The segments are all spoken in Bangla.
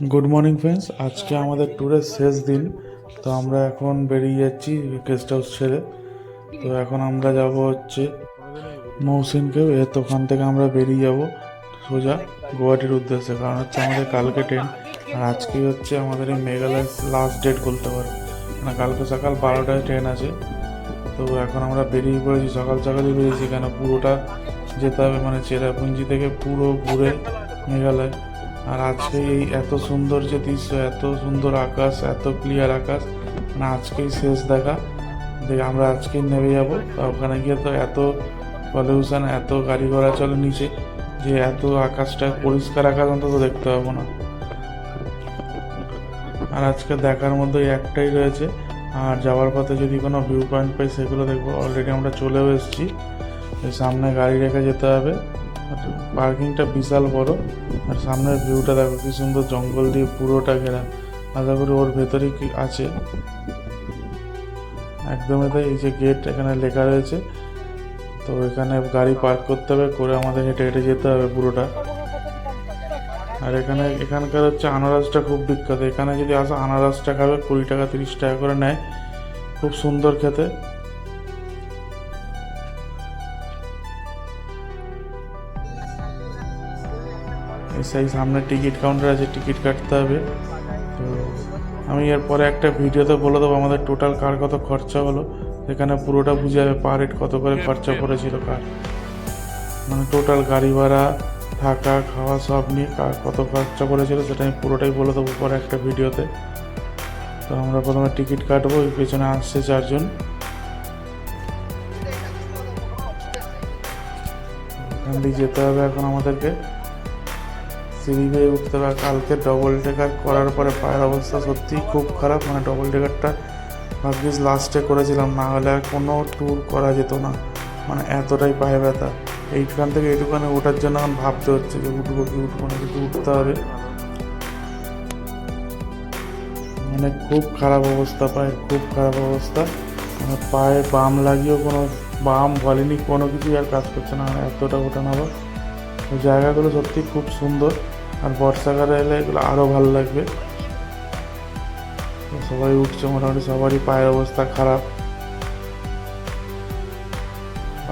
গুড মর্নিং ফ্রেন্ডস আজকে আমাদের ট্যুরের শেষ দিন, তো আমরা এখন বেরিয়ে যাচ্ছি গেস্ট হাউস ছেড়ে। তো এখন আমরা যাব হচ্ছে মৌসিনকে তো ওখান থেকে আমরা বেরিয়ে যাব সোজা গুয়াহাটির উদ্দেশ্যে, কারণ হচ্ছে আমাদের কালকে ট্রেন আর আজকেই হচ্ছে আমাদের এই মেঘালয়ের লাস্ট ডেট বলতে পারো। মানে কালকে সকাল বারোটায় ট্রেন আছে। তো এখন আমরা বেরিয়ে পড়েছি, সকাল সকালই বেরিয়েছি, কেন পুরোটা যেতে হবে মানে চেরাপুঞ্জি থেকে পুরো ঘুরে মেঘালয়। আর আজকে এই এত সুন্দর যে দৃশ্য, এত সুন্দর আকাশ, এত ক্লিয়ার আকাশ মানে আজকেই শেষ দেখা। দেখে, আমরা আজকেই নেমে যাব। ওখানে গিয়ে তো এত পলিউশন এত গাড়ি ঘোড়া চলে নিচে, যে এত আকাশটা পরিষ্কার আকাশ অন্তত দেখতে পাবো না। আর আজকে দেখার মধ্যে একটাই রয়েছে, আর যাওয়ার পথে যদি কোনো ভিউ পয়েন্ট পাই, সেগুলো দেখব। অলরেডি আমরা চলেও এসেছি। সামনে গাড়ি রেখে যেতে হবে। পার্কিংটা বিশাল বড়, আর সামনের ভিউটা দেখো কি সুন্দর জঙ্গল দিয়ে পুরোটা ঘেরা। আশা করি ওর ভেতরেই কি আছে। একদমই তাই, এই যে গেট এখানে লেখা রয়েছে। তো এখানে গাড়ি পার্ক করতে হবে, করে আমাদের হেঁটে হেঁটে যেতে হবে পুরোটা। আর এখানে, এখানকার হচ্ছে আনারসটা খুব বিখ্যাত। এখানে যদি আসো আনারসটা খাবে কুড়ি টাকা, তিরিশ টাকা করে নেয়। খুব সুন্দর খেতে। সেই সামনে টিকিট কাউন্টার আছে, টিকিট কাটতে হবে। তো আমি এরপরে একটা ভিডিওতে বলে দেবো আমাদের টোটাল কার কত খরচা হলো। সেখানে পুরোটা বুঝে যাবে পার হেড কত করে খরচা পড়েছিল কার। মানে টোটাল গাড়ি ভাড়া, থাকা, খাওয়া সব নিয়ে কার কত খরচা পড়েছিল সেটা আমি পুরোটাই বলে দেবো পরে একটা ভিডিওতে। তো আমরা প্রথমে টিকিট কাটবো ওই পেছনে আসছে চারজন। এখান দিয়ে যেতে হবে এখন আমাদেরকে। সিঁড়ি বেয়ে উঠতে হবে। কালকে ডবল টেকার করার পরে পায়ের অবস্থা সত্যিই খুব খারাপ। মানে ডবল টেকারটা ভাগ্যিস লাস্টে করেছিলাম। না হলে আর কোনো ট্যুর করা যেত না। মানে এতটাই পায়ে ব্যথা। এইখান থেকে এইটুখানে ওঠার জন্য এখন ভাবতে হচ্ছে যে উঠবো কি উঠবো না। কিন্তু উঠতে হবে। মানে খুব খারাপ অবস্থা পায়ের খুব খারাপ অবস্থা। মানে পায়ে বাম লাগিয়েও কোনো, বাম বলেনি কোনো কিছুই আর কাজ করছে না। এতটা ওঠানো ওই জায়গাগুলো সত্যি খুব সুন্দর। আর বর্ষাকালে এলে এগুলো আরও ভালো লাগবে। সবাই উঠছে মোটামুটি, সবারই পায়ের অবস্থা খারাপ।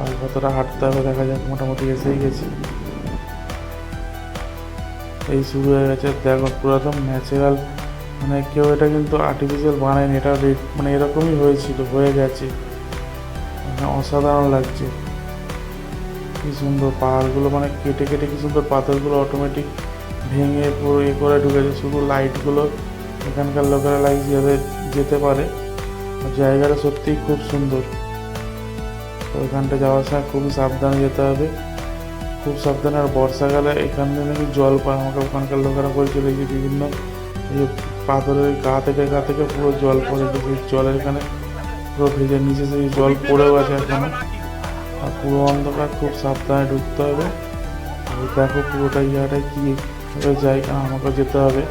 আর কতটা হাঁটতে হবে দেখা যাক, মোটামুটি এসেই গেছি। এই শুরু হয়ে গেছে। দেখো পুরো একদম ন্যাচারাল মানে কেউ এটা কিন্তু আর্টিফিশিয়াল বানায়নি। এটা মানে এরকমই হয়েছিল, হয়ে গেছে। মানে অসাধারণ লাগছে। কি সুন্দর পাহাড়গুলো মানে কেটে কেটে কি সুন্দর পাথরগুলো অটোমেটিক ভেঙে পুরো ইয়ে করে ঢুকেছে, শুধু লাইটগুলো এখানকার লোকেরা লাইট যাতে, যেতে পারে। জায়গাটা সত্যিই খুব সুন্দর। তো ওইখানটা যাওয়ার সময় খুবই সাবধানে যেতে হবে। খুব সাবধানে, আর বর্ষাকালে এখান থেকে নাকি জল পায়। আমাকে ওখানকার লোকেরা বলছিল যে বিভিন্ন যে পাথরের গা থেকে গা থেকে পুরো জল পড়ে সেই জলের এখানে পুরো ভেজে নিচে সেই জল পড়েও আছে এখানে। আর পুরো অন্ধকার, খুব সাবধানে ঢুকতে হবে। দেখো পুরোটা ইয়াটায় কি যায় আমাকে যেতে হবে।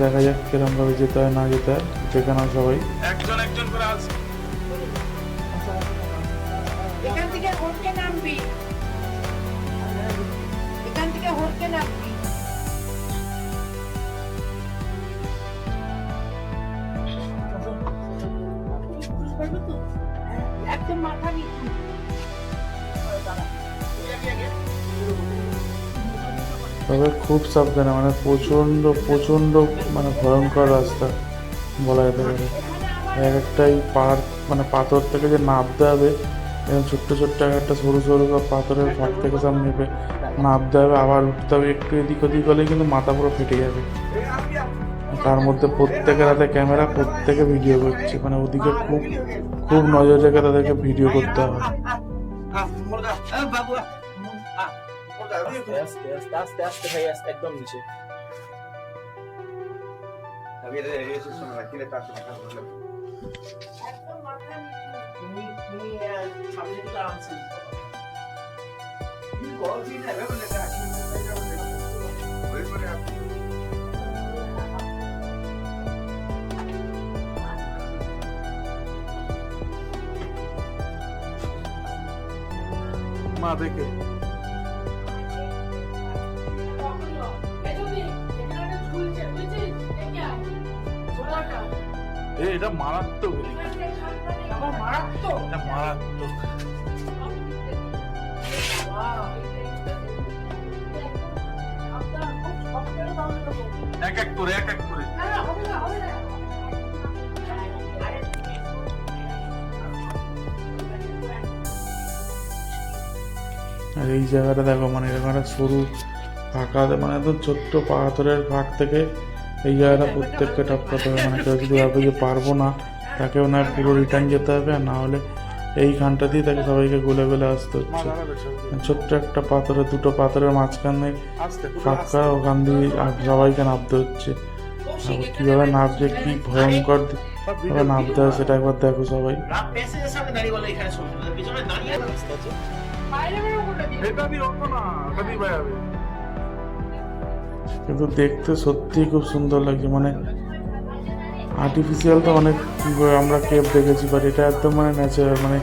দেখা যাক কিরমভাবে যেতে হয় না যেতে হয় যেখানে সবাই। একজন একজন করে আসবে এখান থেকে হোটকে নামবি। এখান থেকে হোটকে নামবি। খুব সাবধানে মানে প্রচণ্ড প্রচণ্ড মানে ভয়ঙ্কর রাস্তা বলা যেতে পারে। এক একটাই পাহাড় মানে পাথর থেকে যে নামতে হবে এবং ছোট্ট ছোট্ট এক একটা সরু সরু সব পাথরের ফাঁক থেকে সব নেবে। নামতে হবে, আবার উঠতে হবে, একটু এদিক ওদিক হলেই কিন্তু মাথা পুরো ফেটে যাবে। তার মধ্যে প্রত্যেকের হাতে ক্যামেরা, প্রত্যেকে ভিডিও করছে মানে ওদিকে খুব খুব নজর রেখে তাদেরকে ভিডিও করতে হবে। আস্তে আস্তে আস্তে আস্তে ভাই আস্তে একদম নিচে। একদম মাথা নিচু। তুমি তুমি সামনে দিকে আরামসে মা দেখে। এটা মারাত্মক মারাত্মক? মারাত্মক। এক এক করে এক এক করে। না, না, হবে না, হবে না। আর এই জায়গাটা দেখো মানে এরকম একটা সরু ফাঁকা মানে তো ছোট্ট পাথরের ফাঁক থেকে এই জায়গাটা প্রত্যেককে টপকাতে হবে। মানে কেউ যদি ভাবে যে পারব না তাকেও না পুরো রিটার্ন যেতে হবে আর না হলে এইখানটা দিয়ে তাকে সবাইকে গলে গলে আসতে হচ্ছে। ছোট্ট একটা পাথরের দুটো পাথরের মাঝখানে ফাঁকা ওখান দিয়ে আর সবাইকে নামতে হচ্ছে। কীভাবে নামছে কি ভয়ঙ্কর ভাবে নামতে হয় সেটা একবার দেখো সবাই। দাঁড়িয়ে কিন্তু দেখতে সত্যিই খুব সুন্দর লাগছে। মানে আর্টিফিশিয়াল তো অনেক আমরা কেপ দেখেছি বাট এটা একদম মানে ন্যাচারাল মানে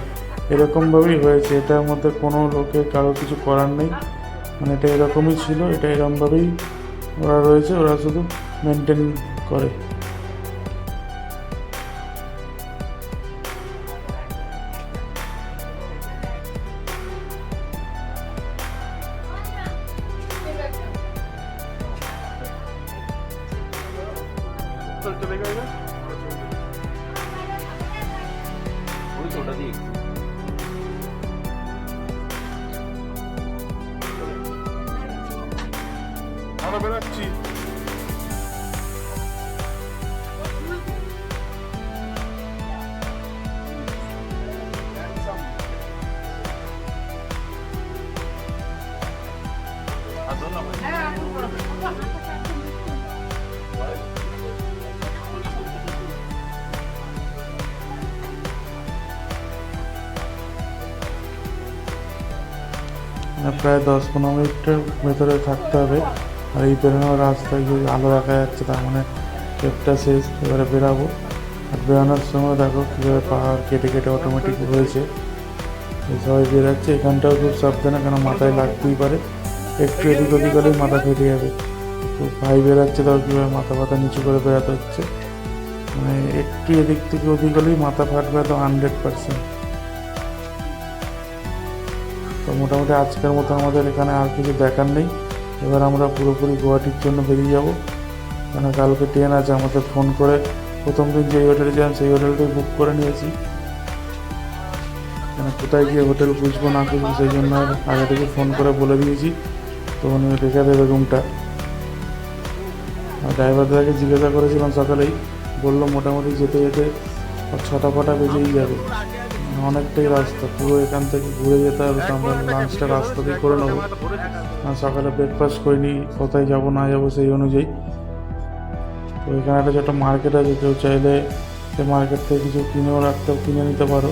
এরকমভাবেই হয়েছে। এটার মধ্যে কোনো লোকের কারও কিছু করার নেই। মানে এটা এরকমই ছিল, এটা এরকমভাবেই ওরা রয়েছে, ওরা শুধু মেনটেন করে। আমরা বেরোচ্ছি। প্রায় দশ পনেরো মিনিটের ভেতরে থাকতে হবে। আর এই বেরোনোর রাস্তায় যদি আলো দেখা যাচ্ছে, তার মানে ট্রেপটা শেষ, এবারে বেরাবো। আর বেরোনোর সময় দেখো কীভাবে পাহাড় কেটে কেটে অটোমেটিক হয়েছে সবাই বেরাচ্ছে, এখানটাও খুব সাবধানে, কেন মাথায় লাগতেই পারে। একটু এদিক ওদিক হলেই মাথা ফেটে যাবে। তো ভাই বেরাচ্ছে, তাও কীভাবে মাথা ফাথা নিচু করে বেরাতে হচ্ছে। মানে একটু এদিক থেকে ওদিক হলেই মাথা ফাটবে তো হান্ড্রেড পার্সেন্ট তো মোটামুটি আজকের মতো আমাদের এখানে আর কিছু দেখার নেই। এবার আমরা পুরোপুরি গুয়াহাটির জন্য বেরিয়ে যাব। কেন কালকে ট্রেন আছে আমাদের ফোন করে প্রথম দিন যেই হোটেলে ছিলাম সেই হোটেলটাই বুক করে নিয়েছি। কেন কোথায় গিয়ে হোটেল খুঁজবো না খুঁজবো সেই জন্য আগে থেকে ফোন করে বলে দিয়েছি। তো উনি দেবে রুমটা আর ড্রাইভারদাকে জিজ্ঞাসা করেছিলাম সকালেই, বলল মোটামুটি যেতে যেতে ছটা ফটা বেজেই যাবে। অনেকটাই রাস্তা, পুরো এখান থেকে ঘুরে যেতে হবে, তো আমরা লাঞ্চটা রাস্তাতেই করে নেব। সকালে ব্রেকফাস্ট করিনি কোথায় যাব, না যাব সেই অনুযায়ী। তো এখানে একটা ছোটো মার্কেট আছে, কেউ চাইলে সে মার্কেট থেকে কিছু কিনেও রাখতে কিনে নিতে পারো।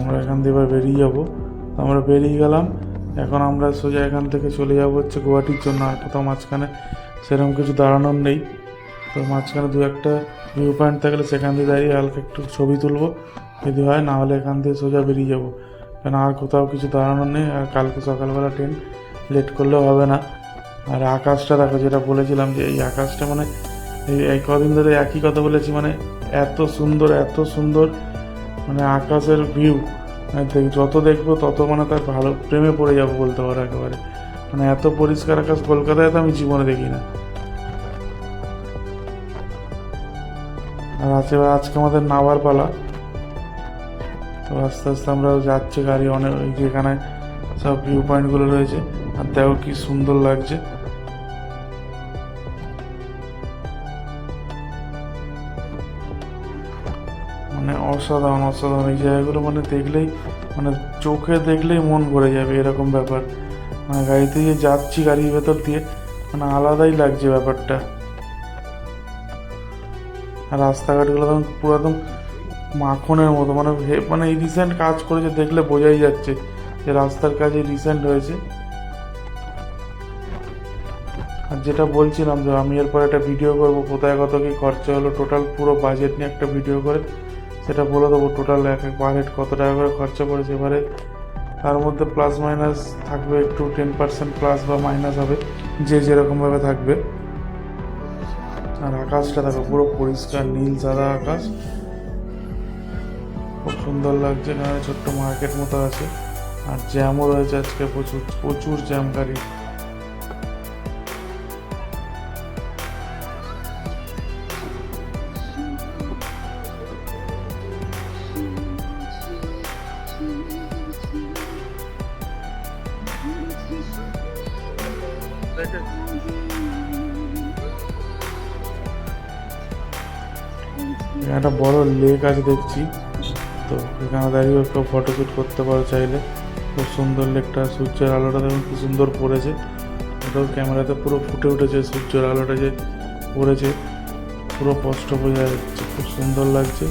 আমরা এখান থেকে এবার বেরিয়ে যাব। আমরা বেরিয়ে গেলাম। এখন আমরা সোজা এখান থেকে চলে যাব হচ্ছে গুয়াহাটির জন্য। আর কোথাও মাঝখানে সেরকম কিছু দাঁড়ানোর নেই। তো মাঝখানে দু একটা ভিউ পয়েন্ট থাকলে সেখান দিয়ে দাঁড়িয়ে হালকা একটু ছবি তুলবো। যদি হয়, না হলে এখান থেকে সোজা বেরিয়ে যাব। কেন আর কোথাও কিছু দাঁড়ানোর নেই। আর কালকে সকালবেলা ট্রেন লেট করলেও হবে না। আর আকাশটা দেখো, যেটা বলেছিলাম যে এই আকাশটা মানে এই কদিন ধরে একই কথা বলেছি মানে এত সুন্দর এত সুন্দর। মানে আকাশের ভিউ মানে যত দেখব তত মানে তার ভালো প্রেমে পড়ে যাব বলতে পারো একেবারে। মানে এত পরিষ্কার আকাশ কলকাতায় তো আমি জীবনে দেখি না। আর আছে আজকে আমাদের নাবার পালা। তো আস্তে আস্তে আমরা যাচ্ছি গাড়ি, অনেক ওই যে সব ভিউ পয়েন্টগুলো রয়েছে। আর দেখো কি সুন্দর লাগছে। মানে অসাধারণ অসাধারণ। এই জায়গাগুলো মানে দেখলেই মানে চোখে দেখলেই মন ভরে যাবে এরকম ব্যাপার। মানে গাড়িতে যে যাচ্ছি গাড়ির ভেতর দিয়ে মানে আলাদাই লাগছে ব্যাপারটা। আর রাস্তাঘাটগুলো তখন পুরো একদম মাখনের মতো। মানে মানে এই রিসেন্ট কাজ করেছে দেখলে বোঝাই যাচ্ছে যে রাস্তার কাজ এই রিসেন্ট হয়েছে। আর যেটা বলছিলাম যে আমি এরপর একটা ভিডিও করব। কোথায় কত কি খরচা হলো টোটাল পুরো বাজেট নিয়ে একটা ভিডিও করে। সেটা বলে দেবো টোটাল এক এক পার হেড কত টাকা করে খরচা পড়েছে এবারে। তার মধ্যে প্লাস মাইনাস থাকবে একটু টেন পার্সেন্ট প্লাস বা মাইনাস হবে, যে যেরকমভাবে থাকবে। আর আকাশটা দেখো, পুরো পরিষ্কার নীল সাদা আকাশ। খুব সুন্দর লাগছে, এখানে ছোট্ট মার্কেট মতো আছে। আর জ্যামও রয়েছে আজকে, প্রচুর প্রচুর জ্যাম গাড়ি। একটা বড় লেক আছে দেখছি। তো এখানে দাঁড়িয়ে একটা ফটো শ্যুট করতে পারো চাইলে। খুব সুন্দর লেকটা সূর্যের আলোটা দেখুন কি সুন্দর পড়েছে। ওটাও ক্যামেরাতে পুরো ফুটে উঠেছে, সূর্যের আলোটা যে পড়েছে, পুরো স্পষ্ট বোঝা যাচ্ছে, খুব সুন্দর লাগছে।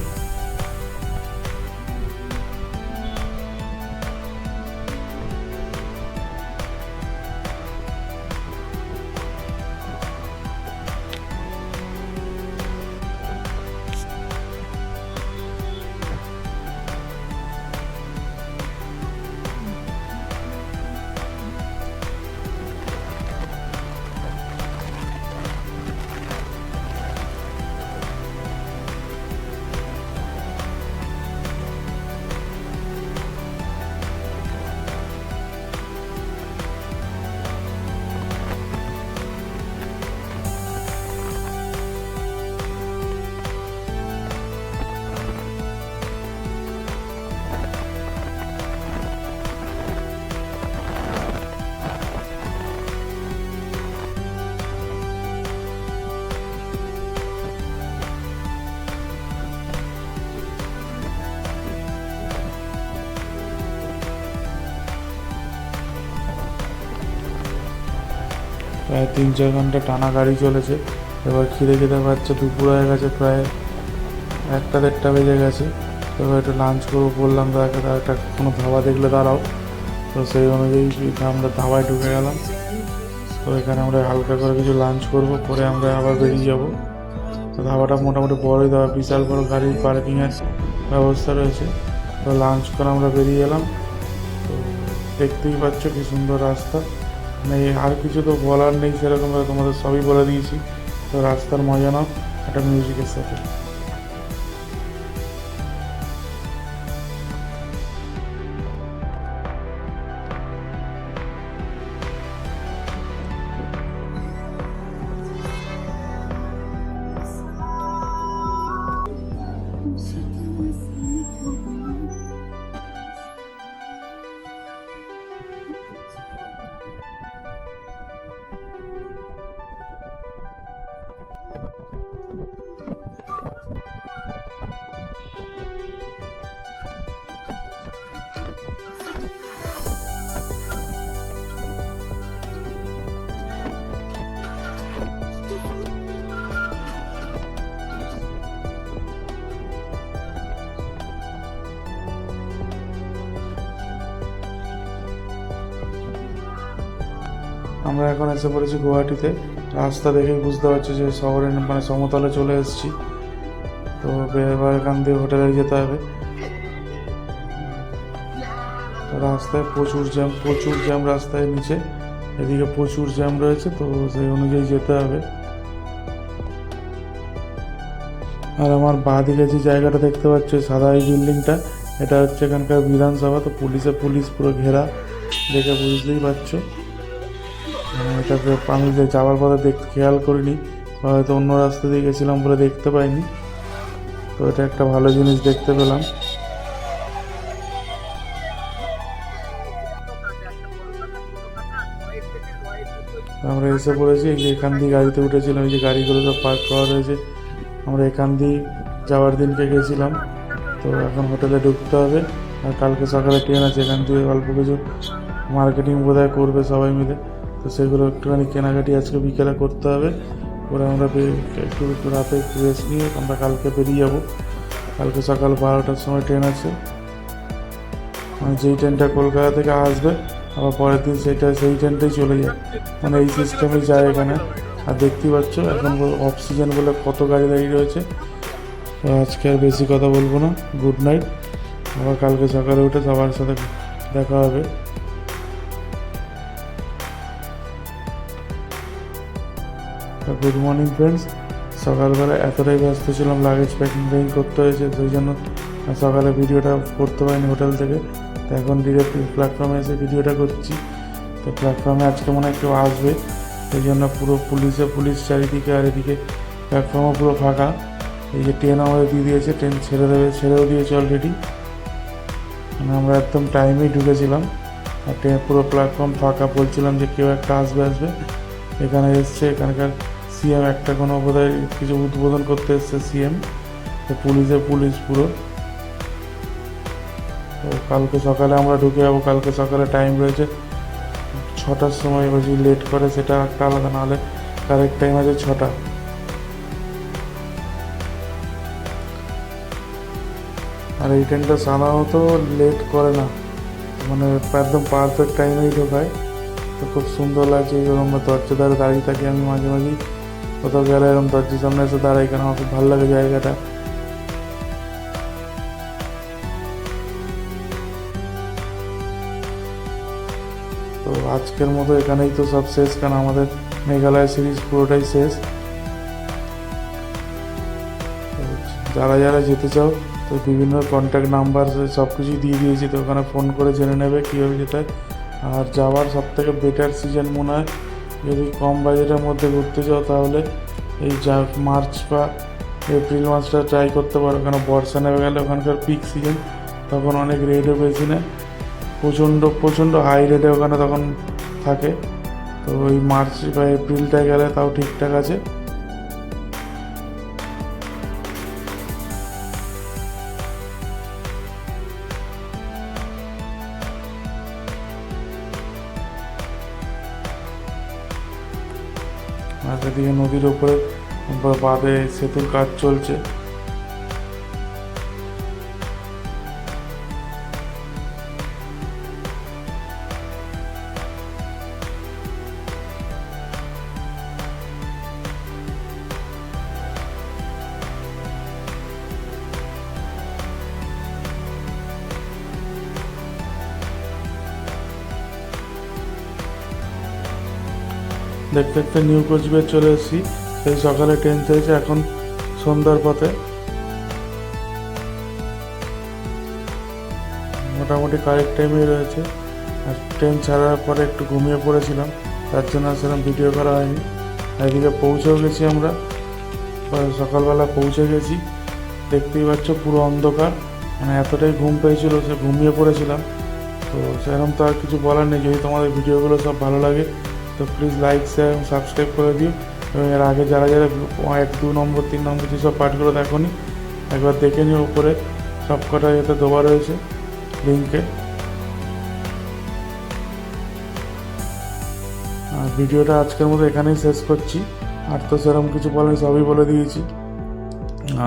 তিন চার ঘণ্টা টানা গাড়ি চলেছে। এবার খিদে খেতে পাচ্ছে, দুপুর হয়ে গেছে, প্রায় একটা দেড়টা বেজে গেছে। এবার একটু লাঞ্চ করব বললাম দাদা একটা কোনো ধাবা দেখলে দাঁড়াও। তো সেই অনুযায়ী আমরা ধাবায় ঢুকে গেলাম। তো এখানে আমরা হালকা করে কিছু লাঞ্চ করব, পরে আমরা আবার বেরিয়ে যাব। তো ধাবাটা মোটামুটি বড়ই ধাবা, বিশাল বড় গাড়ির পার্কিংয়ের ব্যবস্থা রয়েছে। তো লাঞ্চ করে আমরা বেরিয়ে এলাম। তো দেখতেই পাচ্ছ কি সুন্দর রাস্তা। মানে আর কিছু তো বলার নেই সেরকম তোমাদের সবই বলে দিয়েছি। তো রাস্তার মজা নাও, একটা মিউজিকের সাথে। আমরা এখন এসে পড়েছি গুয়াহাটিতে। রাস্তা দেখেই বুঝতে পারছি যে শহরের মানে সমতলে চলে এসেছি। তো এবার এখান দিয়ে হোটেলে যেতে হবে। রাস্তায় প্রচুর জ্যাম প্রচুর জ্যাম রাস্তায় নিচে। এদিকে প্রচুর জ্যাম রয়েছে, তো সেই অনুযায়ী যেতে হবে। আর আমার বাঁ দিকে যে জায়গাটা দেখতে পাচ্ছ সাদা এই বিল্ডিংটা, এটা হচ্ছে এখানকার বিধানসভা। তো পুলিশে পুলিশ পুরো ঘেরা, দেখে বুঝতেই পারছ। এটাকে আমি যে যাওয়ার পথে দেখ, খেয়াল করিনি, বা হয়তো অন্য রাস্তা দিয়ে গেছিলাম বলে দেখতে পাইনি। তো এটা একটা ভালো জিনিস দেখতে পেলাম। আমরা এসে পড়েছি, এই যে এখান দিয়ে গাড়িতে উঠেছিলাম, এই যে গাড়িগুলো সব পার্ক করা রয়েছে। আমরা এখান দিয়ে যাওয়ার দিনকে গেছিলাম। তো এখন হোটেলে ঢুকতে হবে। আর কালকে সকালে ট্রেন আছে, এখান থেকে অল্প কিছু মার্কেটিং বোধহয় করবে সবাই মিলে। তো সেগুলো একটুখানি কেনাকাটি আজকে বিকেলে করতে হবে। পরে আমরা একটু রাতে একটু রেস্ট নিয়ে আমরা কালকে বেরিয়ে যাব। কালকে সকাল বারোটার সময় ট্রেন আছে। মানে যেই ট্রেনটা কলকাতা থেকে আসবে, আবার পরের দিন সেটা সেই ট্রেনটাই চলে যায়। মানে এই সিস্টেমে যায় এখানে। আর দেখতেই পাচ্ছ, এখন অক্সিজেন বলে কত গাড়ি দাঁড়িয়ে রয়েছে। তো আজকে আর বেশি কথা বলব না। গুড নাইট আবার কালকে সকালে উঠে সবার সাথে দেখা হবে। Good morning friends. সকালবেলা এতটাই ব্যস্ত ছিলাম লাগেজ প্যাকিং প্যাকিং করতে হয়েছে সেই জন্য সকালে ভিডিওটা করতে পারিনি হোটেল থেকে। তো এখন ডিরেক্ট প্ল্যাটফর্মে এসে ভিডিওটা করছি। তো প্ল্যাটফর্মে আজকে মনে হয় কেউ আসবে সেই জন্য পুরো পুলিশে পুলিশ চারিদিকে আর এদিকে প্ল্যাটফর্মও পুরো ফাঁকা। এই যে ট্রেন আমাদের দিয়ে দিয়েছে ট্রেন ছেড়ে দেবে, ছেড়েও দিয়েছে অলরেডি মানে আমরা একদম টাইমেই ঢুকেছিলাম। আর ট্রেন পুরো প্ল্যাটফর্ম ফাঁকা, বলছিলাম যে কেউ একটা আসবে আসবে। এখানে এসছে, এখানকার সিএম একটা কোনো বোধহয় কিছু উদ্বোধন করতে এসছে সিএম পুলিশে পুলিশ পুরো। তো কালকে সকালে আমরা ঢুকে যাব, কালকে সকালে টাইম রয়েছে ছটার সময় বেশি লেট করে সেটা একটা আলাদা, নাহলে কারেক্ট টাইম আছে ছটা। আর এই ট্রেনটা সাধারণত লেট করে না। মানে একদম পারফেক্ট টাইমেই ঢোকায়। তো খুব সুন্দর লাগছে এরকম আমরা দরজা ধারে দাঁড়িয়ে থাকি আমি মাঝে মাঝেই। কোথাও গেলে এরকম দরজার সামনে এসে দাঁড়াই কেন? আমার খুব ভালো লাগে জায়গাটা। তো আজকের মতো এখানেই তো সব শেষ, কারণ আমাদের মেঘালয় সিরিজ পুরোটাই শেষ। যারা যারা যেতে চাও, তো বিভিন্ন কন্ট্যাক্ট নাম্বার সব কিছুই দিয়ে দিয়েছি, তো ওখানে ফোন করে জেনে নেবে কীভাবে যেতে আর যাওয়ার সব থেকে বেটার সিজন মনে হয় যদি কম বাজেটের মধ্যে ঘুরতে চাও তাহলে এই যা মার্চ বা এপ্রিল মাসটা ট্রাই করতে পারো। কেন বর্ষা নেমে গেলে ওখানকার পিক সিজন তখন অনেক রেটও বেশি নেয়। প্রচণ্ড প্রচণ্ড হাই রেটে ওখানে তখন থাকে। তো ওই মার্চ বা এপ্রিলটা গেলে তাও ঠিকঠাক আছে। নদীর ওপরে বাঁধে সেতুর কাজ চলছে। দেখতে দেখতে নিউ কোচবিহার চলে এসেছি। সেই সকালে ট্রেন ছেড়েছে এখন সন্ধ্যার পথে। মোটামুটি কারেক্ট টাইমেই রয়েছে। আর ট্রেন ছাড়ার পরে একটু ঘুমিয়ে পড়েছিলাম। তার জন্য সেরকম ভিডিও করা হয়নি। এদিকে পৌঁছেও গেছি আমরা। সকালবেলা পৌঁছে গেছি। দেখতেই পাচ্ছ পুরো অন্ধকার। মানে এতটাই ঘুম পেয়েছিল সে ঘুমিয়ে পড়েছিলাম। তো সেরকম তো আর কিছু বলার নেই। যদি তোমাদের ভিডিওগুলো সব ভালো লাগে তো প্লিজ লাইক শেয়ার এবং সাবস্ক্রাইব করে দিও। এবং এর আগে যারা যারা এক দু নম্বর, তিন নম্বর যেসব পার্টগুলো দেখোনি, একবার দেখে নিও উপরে। সব কটা যাতে দেওয়া রয়েছে লিঙ্কে আর ভিডিওটা আজকের মতো এখানেই শেষ করছি। আর তো সেরকম কিছু বলেনি, সবই বলে দিয়েছি।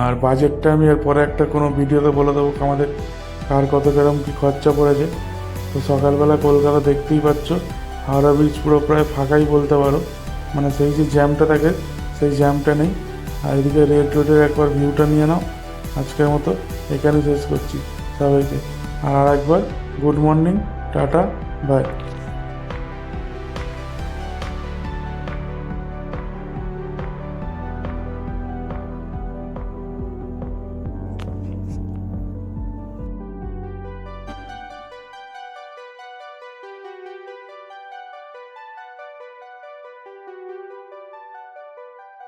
আর বাজেটটা আমি এরপরে একটা কোনো ভিডিওতে বলে দেবো আমাদের, কার কত কীরকম কী খরচা পড়েছে। তো সকালবেলা কলকাতা দেখতেই পাচ্ছ। হাওড়া ব্রিজ পুরো প্রায় ফাঁকাই বলতে পারো। মানে সেই যে জ্যামটা থাকে, সেই জ্যামটা নেই। আর এদিকে রেড রোডের একবার ভিউটা নিয়ে নাও, আজকের মতো এখানে শেষ করছি সবাইকে। আর একবার গুড মর্নিং টাটা বাই